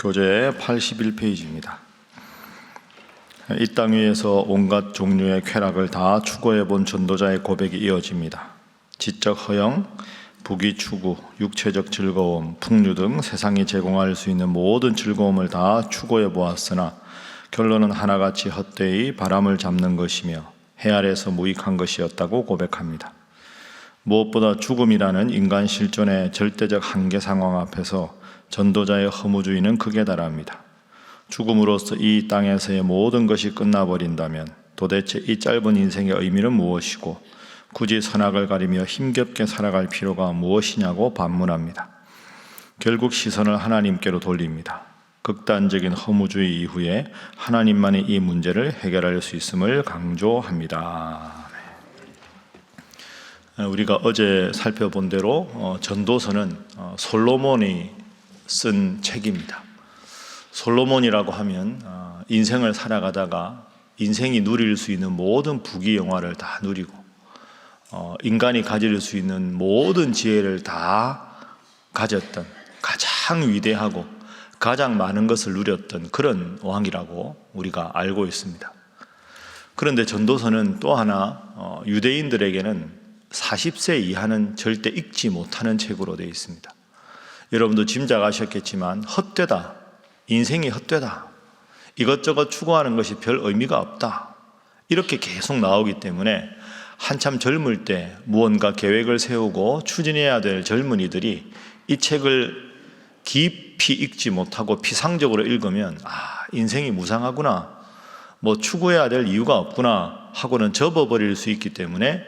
교재 81페이지입니다. 이 땅 위에서 온갖 종류의 쾌락을 다 추구해 본 전도자의 고백이 이어집니다. 지적 허영, 부귀 추구, 육체적 즐거움, 풍류 등 세상이 제공할 수 있는 모든 즐거움을 다 추구해 보았으나 결론은 하나같이 헛되이 바람을 잡는 것이며 해 아래서 무익한 것이었다고 고백합니다. 무엇보다 죽음이라는 인간 실존의 절대적 한계 상황 앞에서 전도자의 허무주의는 극에 달합니다. 죽음으로써 이 땅에서의 모든 것이 끝나버린다면 도대체 이 짧은 인생의 의미는 무엇이고 굳이 선악을 가리며 힘겹게 살아갈 필요가 무엇이냐고 반문합니다. 결국 시선을 하나님께로 돌립니다. 극단적인 허무주의 이후에 하나님만이 이 문제를 해결할 수 있음을 강조합니다. 네. 우리가 어제 살펴본 대로 어, 전도서는 어, 솔로몬이 쓴 책입니다. 솔로몬이라고 하면 어, 인생을 살아가다가 인생이 누릴 수 있는 모든 부귀 영화를 다 누리고 어, 인간이 가질 수 있는 모든 지혜를 다 가졌던 가장 위대하고 가장 많은 것을 누렸던 그런 왕이라고 우리가 알고 있습니다. 그런데 전도서는 또 하나 어, 유대인들에게는 40세 이하는 절대 읽지 못하는 책으로 되어 있습니다. 여러분도 짐작하셨겠지만 헛되다. 인생이 헛되다. 이것저것 추구하는 것이 별 의미가 없다. 이렇게 계속 나오기 때문에 한참 젊을 때 무언가 계획을 세우고 추진해야 될 젊은이들이 이 책을 깊이 읽지 못하고 피상적으로 읽으면 아, 인생이 무상하구나. 뭐 추구해야 될 이유가 없구나 하고는 접어버릴 수 있기 때문에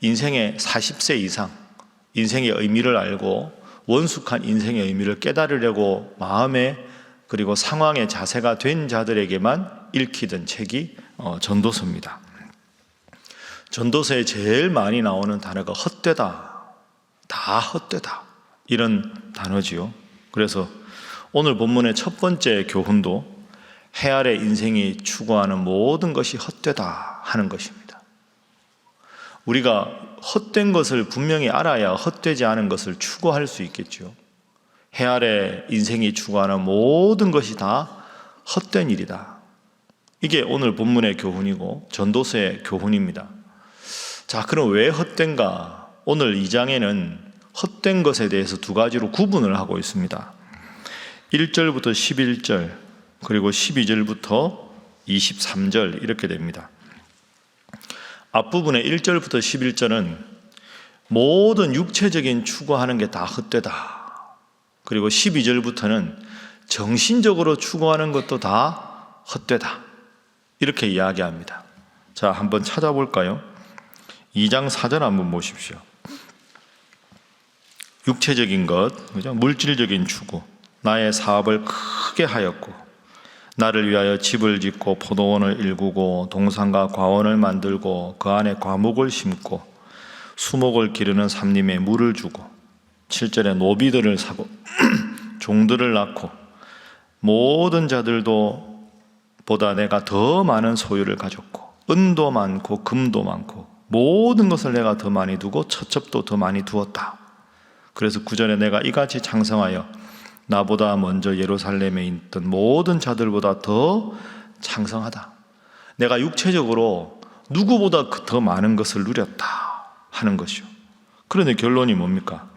인생의 40세 이상 인생의 의미를 알고 원숙한 인생의 의미를 깨달으려고 마음에 그리고 상황의 자세가 된 자들에게만 읽히던 책이 어, 전도서입니다. 전도서에 제일 많이 나오는 단어가 헛되다, 다 헛되다 이런 단어지요. 그래서 오늘 본문의 첫 번째 교훈도 해 아래 인생이 추구하는 모든 것이 헛되다 하는 것입니다. 우리가 헛된 것을 분명히 알아야 헛되지 않은 것을 추구할 수 있겠죠. 해 아래 인생이 추구하는 모든 것이 다 헛된 일이다. 이게 오늘 본문의 교훈이고 전도서의 교훈입니다. 자, 그럼 왜 헛된가? 오늘 2장에는 헛된 것에 대해서 두 가지로 구분을 하고 있습니다. 1절부터 11절, 그리고 12절부터 23절 이렇게 됩니다. 앞부분의 1절부터 11절은 모든 육체적인 추구하는 게 다 헛되다. 그리고 12절부터는 정신적으로 추구하는 것도 다 헛되다. 이렇게 이야기합니다. 자, 한번 찾아볼까요? 2장 4절 한번 보십시오. 육체적인 것, 그죠? 물질적인 추구, 나의 사업을 크게 하였고, 나를 위하여 집을 짓고 포도원을 일구고 동산과 과원을 만들고 그 안에 과목을 심고 수목을 기르는 삼림에 물을 주고 7절에 노비들을 사고 종들을 낳고 모든 자들도 보다 내가 더 많은 소유를 가졌고 은도 많고 금도 많고 모든 것을 내가 더 많이 두고 처첩도 더 많이 두었다. 그래서 구절에 내가 이같이 창성하여 나보다 먼저 예루살렘에 있던 모든 자들보다 더 창성하다. 내가 육체적으로 누구보다 그더 많은 것을 누렸다 하는 것이요. 그런데 결론이 뭡니까?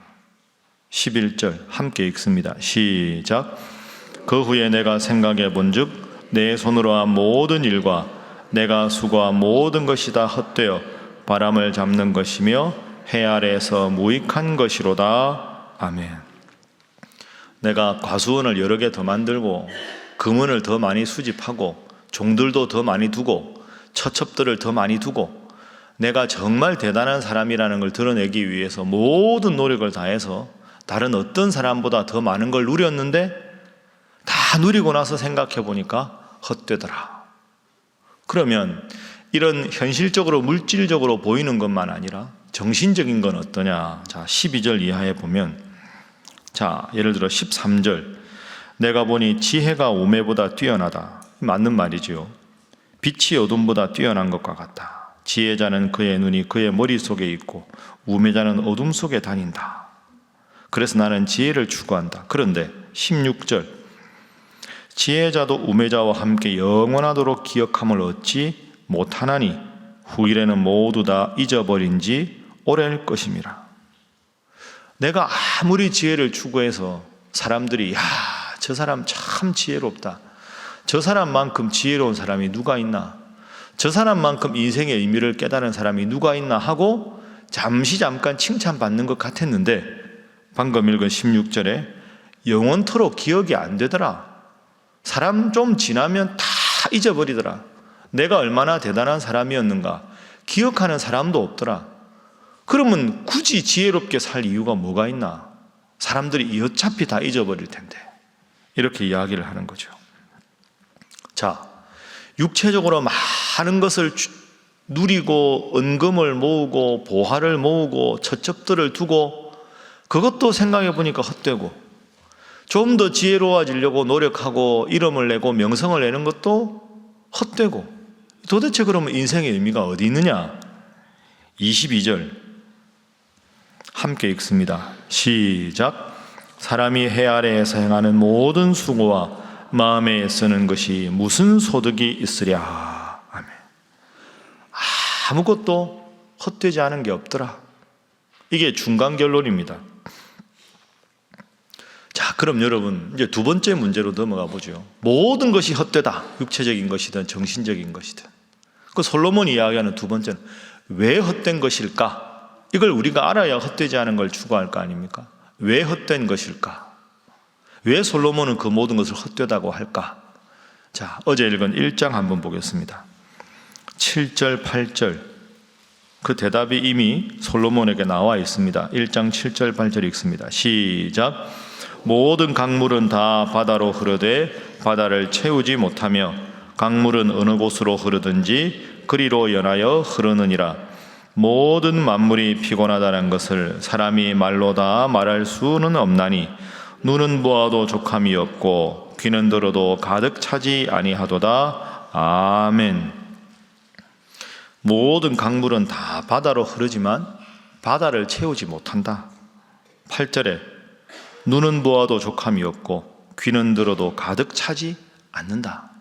11절 함께 읽습니다. 시작. 그 후에 내가 생각해 본즉 내 손으로 한 모든 일과 내가 수고한 모든 것이 다 헛되어 바람을 잡는 것이며 해 아래에서 무익한 것이로다. 아멘. 내가 과수원을 여러 개 더 만들고 금은을 더 많이 수집하고 종들도 더 많이 두고 처첩들을 더 많이 두고 내가 정말 대단한 사람이라는 걸 드러내기 위해서 모든 노력을 다해서 다른 어떤 사람보다 더 많은 걸 누렸는데 다 누리고 나서 생각해 보니까 헛되더라. 그러면 이런 현실적으로 물질적으로 보이는 것만 아니라 정신적인 건 어떠냐? 자, 12절 이하에 보면 자, 예를 들어 13절. 내가 보니 지혜가 오매보다 뛰어나다. 맞는 말이지요. 빛이 어둠보다 뛰어난 것과 같다. 지혜자는 그의 눈이 그의 머릿속에 있고 우매자는 어둠 속에 다닌다. 그래서 나는 지혜를 추구한다. 그런데 16절. 지혜자도 우매자와 함께 영원하도록 기억함을 얻지 못하나니 후일에는 모두 다 잊어버린 지 오래일 것임이라. 내가 아무리 지혜를 추구해서 사람들이 야, 저 사람 참 지혜롭다. 저 사람만큼 지혜로운 사람이 누가 있나? 저 사람만큼 인생의 의미를 깨달은 사람이 누가 있나 하고 잠시 잠깐 칭찬받는 것 같았는데 방금 읽은 16절에 영원토록 기억이 안 되더라. 사람 좀 지나면 다 잊어버리더라. 내가 얼마나 대단한 사람이었는가. 기억하는 사람도 없더라. 그러면 굳이 지혜롭게 살 이유가 뭐가 있나? 사람들이 어차피 다 잊어버릴 텐데. 이렇게 이야기를 하는 거죠. 자, 육체적으로 많은 것을 주- 누리고 은금을 모으고 보화를 모으고 처첩들을 두고 그것도 생각해 보니까 헛되고 좀 더 지혜로워지려고 노력하고 이름을 내고 명성을 내는 것도 헛되고 도대체 그러면 인생의 의미가 어디 있느냐? 22절 함께 읽습니다. 시작. 사람이 해 아래에서 행하는 모든 수고와 마음에 쓰는 것이 무슨 소득이 있으랴. 아멘. 아무것도 헛되지 않은 게 없더라. 이게 중간 결론입니다. 자, 그럼 여러분, 이제 두 번째 문제로 넘어가 보죠. 모든 것이 헛되다. 육체적인 것이든 정신적인 것이든. 그 솔로몬이 이야기하는 두 번째는 왜 헛된 것일까? 이걸 우리가 알아야 헛되지 않은 걸 추구할 거 아닙니까? 왜 헛된 것일까? 왜 솔로몬은 그 모든 것을 헛되다고 할까? 자, 어제 읽은 1장 한번 보겠습니다. 7절, 8절. 그 대답이 이미 솔로몬에게 나와 있습니다. 1장 7절, 8절 읽습니다. 시작. 모든 강물은 다 바다로 흐르되 바다를 채우지 못하며 강물은 어느 곳으로 흐르든지 그리로 연하여 흐르느니라. 모든 만물이 피곤하다는 것을 사람이 말로 다 말할 수는 없나니 눈은 보아도 족함이 없고 귀는 들어도 가득 차지 아니하도다. 아멘. 모든 강물은 다 바다로 흐르지만 바다를 채우지 못한다. 8절에 눈은 보아도 족함이 없고 귀는 들어도 가득 차지 않는다.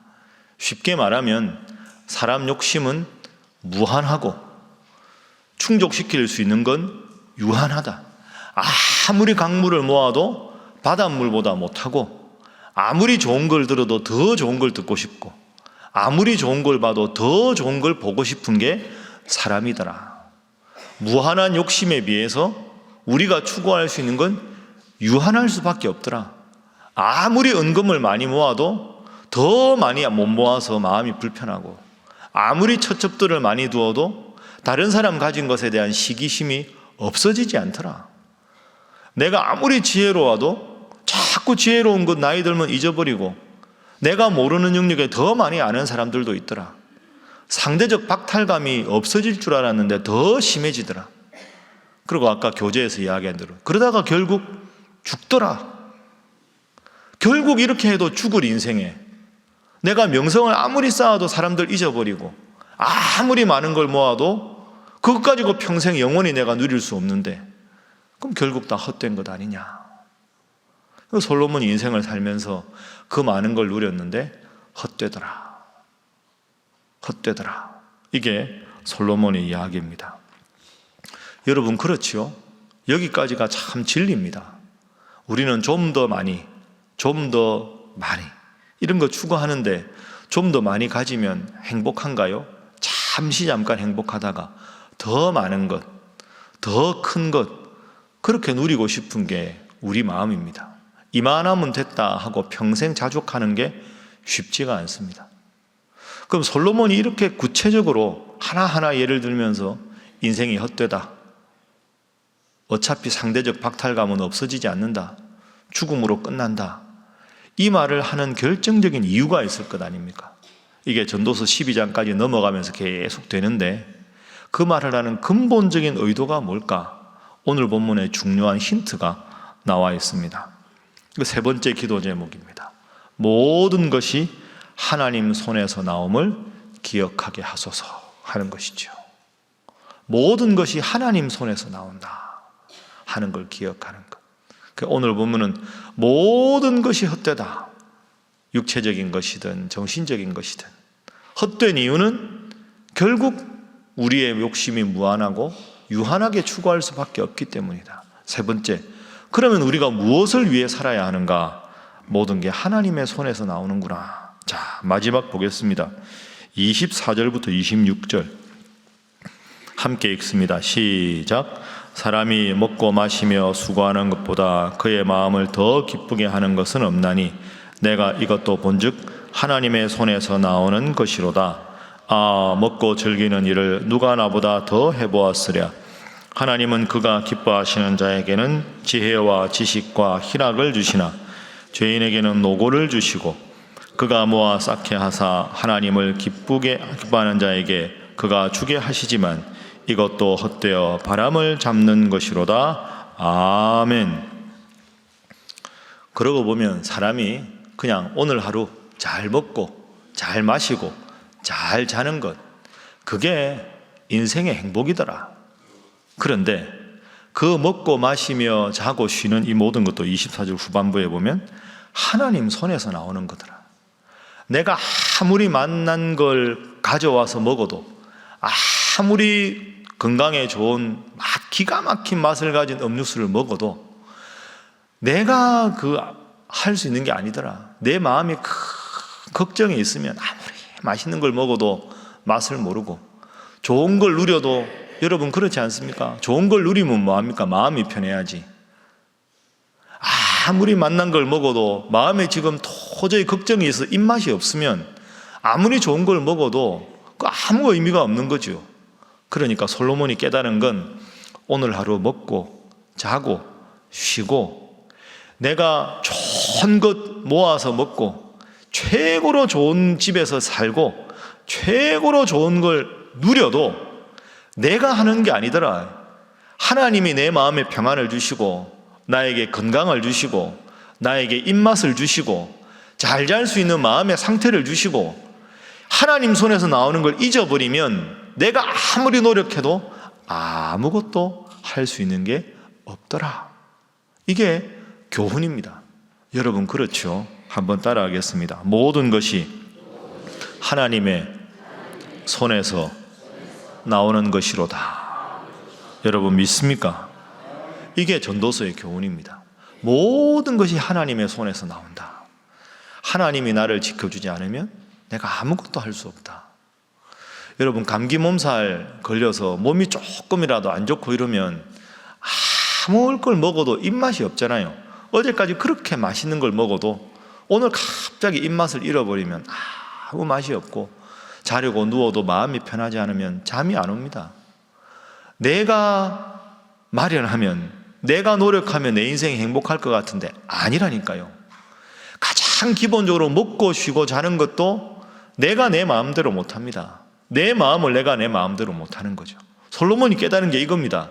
쉽게 말하면 사람 욕심은 무한하고 충족시킬 수 있는 건 유한하다. 아무리 강물을 모아도 바닷물보다 못하고 아무리 좋은 걸 들어도 더 좋은 걸 듣고 싶고 아무리 좋은 걸 봐도 더 좋은 걸 보고 싶은 게 사람이더라. 무한한 욕심에 비해서 우리가 추구할 수 있는 건 유한할 수밖에 없더라. 아무리 은금을 많이 모아도 더 많이 못 모아서 마음이 불편하고 아무리 처첩들을 많이 두어도 다른 사람 가진 것에 대한 시기심이 없어지지 않더라. 내가 아무리 지혜로워도 자꾸 지혜로운 것 나이 들면 잊어버리고 내가 모르는 영역에 더 많이 아는 사람들도 있더라. 상대적 박탈감이 없어질 줄 알았는데 더 심해지더라. 그리고 아까 교재에서 이야기한 대로 그러다가 결국 죽더라. 결국 이렇게 해도 죽을 인생에 내가 명성을 아무리 쌓아도 사람들 잊어버리고 아무리 많은 걸 모아도 그것 가지고 평생 영원히 내가 누릴 수 없는데 그럼 결국 다 헛된 것 아니냐. 솔로몬이 인생을 살면서 그 많은 걸 누렸는데 헛되더라. 헛되더라. 이게 솔로몬의 이야기입니다. 여러분 그렇지요? 여기까지가 참 진리입니다. 우리는 좀 더 많이, 좀 더 많이 이런 거 추구하는데 좀 더 많이 가지면 행복한가요? 잠시 잠깐 행복하다가 더 많은 것, 더 큰 것, 그렇게 누리고 싶은 게 우리 마음입니다. 이만하면 됐다 하고 평생 자족하는 게 쉽지가 않습니다. 그럼 솔로몬이 이렇게 구체적으로 하나하나 예를 들면서 인생이 헛되다. 어차피 상대적 박탈감은 없어지지 않는다. 죽음으로 끝난다. 이 말을 하는 결정적인 이유가 있을 것 아닙니까? 이게 전도서 12장까지 넘어가면서 계속 되는데 그 말을 하는 근본적인 의도가 뭘까? 오늘 본문에 중요한 힌트가 나와 있습니다. 그세 번째 기도 제목입니다. 모든 것이 하나님 손에서 나옴을 기억하게 하소서 하는 것이죠. 모든 것이 하나님 손에서 나온다 하는 걸 기억하는 것. 그 오늘 보면은 모든 것이 헛되다. 육체적인 것이든 정신적인 것이든 헛된 이유는 결국 우리의 욕심이 무한하고 유한하게 추구할 수밖에 없기 때문이다. 세 번째, 그러면 우리가 무엇을 위해 살아야 하는가? 모든 게 하나님의 손에서 나오는구나. 자, 마지막 보겠습니다. 24절부터 26절. 함께 읽습니다. 시작. 사람이 먹고 마시며 수고하는 것보다 그의 마음을 더 기쁘게 하는 것은 없나니 내가 이것도 본즉 하나님의 손에서 나오는 것이로다. 아, 먹고 즐기는 일을 누가 나보다 더 해보았으랴. 하나님은 그가 기뻐하시는 자에게는 지혜와 지식과 희락을 주시나 죄인에게는 노고를 주시고 그가 모아 쌓게 하사 하나님을 기쁘게 기뻐하는 자에게 그가 주게 하시지만 이것도 헛되어 바람을 잡는 것이로다. 아멘. 그러고 보면 사람이 그냥 오늘 하루 잘 먹고 잘 마시고 잘 자는 것 그게 인생의 행복이더라. 그런데 그 먹고 마시며 자고 쉬는 이 모든 것도 24절 후반부에 보면 하나님 손에서 나오는 거더라. 내가 아무리 만난 걸 가져와서 먹어도 아무리 건강에 좋은 막 기가 막힌 맛을 가진 음료수를 먹어도 내가 그 할 수 있는 게 아니더라. 내 마음이 큰 걱정이 있으면 아무리 맛있는 걸 먹어도 맛을 모르고 좋은 걸 누려도 여러분 그렇지 않습니까? 좋은 걸 누리면 뭐합니까? 마음이 편해야지. 아무리 만난 걸 먹어도 마음에 지금 도저히 걱정이 있어 입맛이 없으면 아무리 좋은 걸 먹어도 그 아무 의미가 없는 거죠. 그러니까 솔로몬이 깨달은 건 오늘 하루 먹고 자고 쉬고 내가 좋은 것 모아서 먹고 최고로 좋은 집에서 살고 최고로 좋은 걸 누려도 내가 하는 게 아니더라. 하나님이 내 마음에 평안을 주시고 나에게 건강을 주시고 나에게 입맛을 주시고 잘 잘 수 있는 마음의 상태를 주시고 하나님 손에서 나오는 걸 잊어버리면 내가 아무리 노력해도 아무것도 할 수 있는 게 없더라. 이게 교훈입니다. 여러분 그렇죠? 한번 따라하겠습니다. 모든 것이 하나님의 손에서 나오는 것이로다. 여러분 믿습니까? 이게 전도서의 교훈입니다. 모든 것이 하나님의 손에서 나온다. 하나님이 나를 지켜주지 않으면 내가 아무것도 할 수 없다. 여러분 감기 몸살 걸려서 몸이 조금이라도 안 좋고 이러면 아무 걸 먹어도 입맛이 없잖아요. 어제까지 그렇게 맛있는 걸 먹어도 오늘 갑자기 입맛을 잃어버리면 아무 맛이 없고 자려고 누워도 마음이 편하지 않으면 잠이 안 옵니다. 내가 마련하면 내가 노력하면 내 인생이 행복할 것 같은데 아니라니까요. 가장 기본적으로 먹고 쉬고 자는 것도 내가 내 마음대로 못 합니다. 내 마음을 내가 내 마음대로 못 하는 거죠. 솔로몬이 깨달은 게 이겁니다.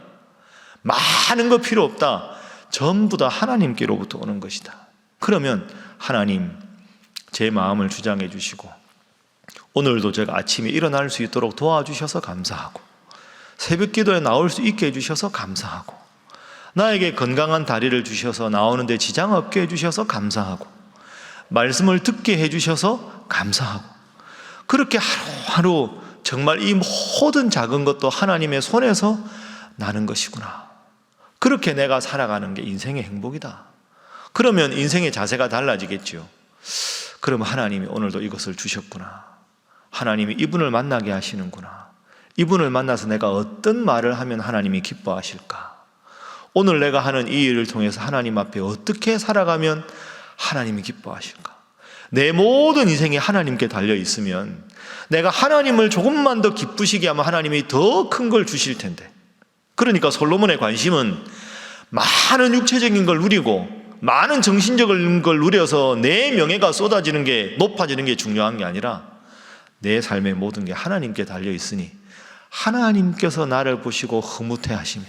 많은 거 필요 없다. 전부 다 하나님께로부터 오는 것이다. 그러면 하나님 제 마음을 주장해 주시고 오늘도 제가 아침에 일어날 수 있도록 도와주셔서 감사하고 새벽 기도에 나올 수 있게 해주셔서 감사하고 나에게 건강한 다리를 주셔서 나오는데 지장 없게 해주셔서 감사하고 말씀을 듣게 해주셔서 감사하고 그렇게 하루하루 정말 이 모든 작은 것도 하나님의 손에서 나는 것이구나. 그렇게 내가 살아가는 게 인생의 행복이다. 그러면 인생의 자세가 달라지겠죠. 그럼 하나님이 오늘도 이것을 주셨구나. 하나님이 이분을 만나게 하시는구나. 이분을 만나서 내가 어떤 말을 하면 하나님이 기뻐하실까? 오늘 내가 하는 이 일을 통해서 하나님 앞에 어떻게 살아가면 하나님이 기뻐하실까? 내 모든 인생이 하나님께 달려 있으면 내가 하나님을 조금만 더 기쁘시게 하면 하나님이 더 큰 걸 주실 텐데. 그러니까 솔로몬의 관심은 많은 육체적인 걸 누리고 많은 정신적인 걸 누려서 내 명예가 쏟아지는 게 높아지는 게 중요한 게 아니라 내 삶의 모든 게 하나님께 달려 있으니 하나님께서 나를 보시고 흐뭇해 하시면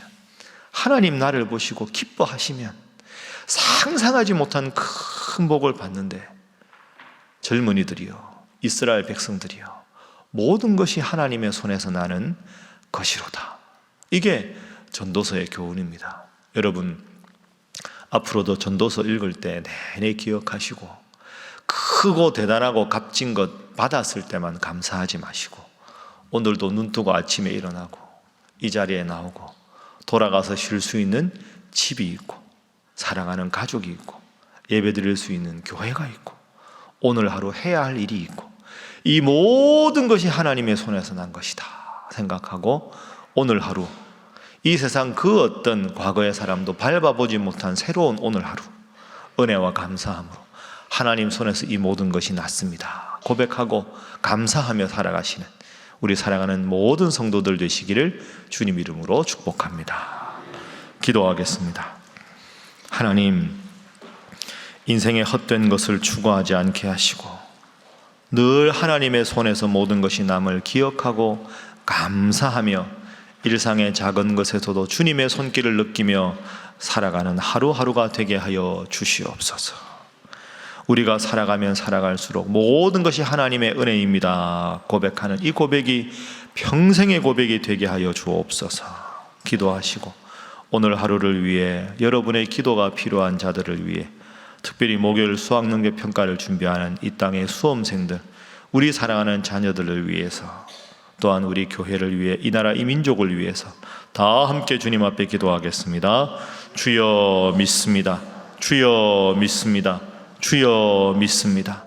하나님 나를 보시고 기뻐하시면 상상하지 못한 큰 복을 받는데 젊은이들이요 이스라엘 백성들이요 모든 것이 하나님의 손에서 나는 것이로다. 이게 전도서의 교훈입니다. 여러분 앞으로도 전도서 읽을 때 내내 기억하시고 그 크고 대단하고 값진 것 받았을 때만 감사하지 마시고 오늘도 눈 뜨고 아침에 일어나고 이 자리에 나오고 돌아가서 쉴 수 있는 집이 있고 사랑하는 가족이 있고 예배 드릴 수 있는 교회가 있고 오늘 하루 해야 할 일이 있고 이 모든 것이 하나님의 손에서 난 것이다 생각하고 오늘 하루 이 세상 그 어떤 과거의 사람도 밟아보지 못한 새로운 오늘 하루 은혜와 감사함으로 하나님 손에서 이 모든 것이 났습니다. 고백하고 감사하며 살아가시는 우리 사랑하는 모든 성도들 되시기를 주님 이름으로 축복합니다. 기도하겠습니다. 하나님, 인생의 헛된 것을 추구하지 않게 하시고 늘 하나님의 손에서 모든 것이 남을 기억하고 감사하며 일상의 작은 것에서도 주님의 손길을 느끼며 살아가는 하루하루가 되게 하여 주시옵소서. 우리가 살아가면 살아갈수록 모든 것이 하나님의 은혜입니다. 고백하는 이 고백이 평생의 고백이 되게 하여 주옵소서. 기도하시고 오늘 하루를 위해 여러분의 기도가 필요한 자들을 위해 특별히 목요일 수학 능력 평가를 준비하는 이 땅의 수험생들, 우리 사랑하는 자녀들을 위해서 또한 우리 교회를 위해 이 나라 이 민족을 위해서 다 함께 주님 앞에 기도하겠습니다. 주여 믿습니다. 주여 믿습니다. 주여 믿습니다.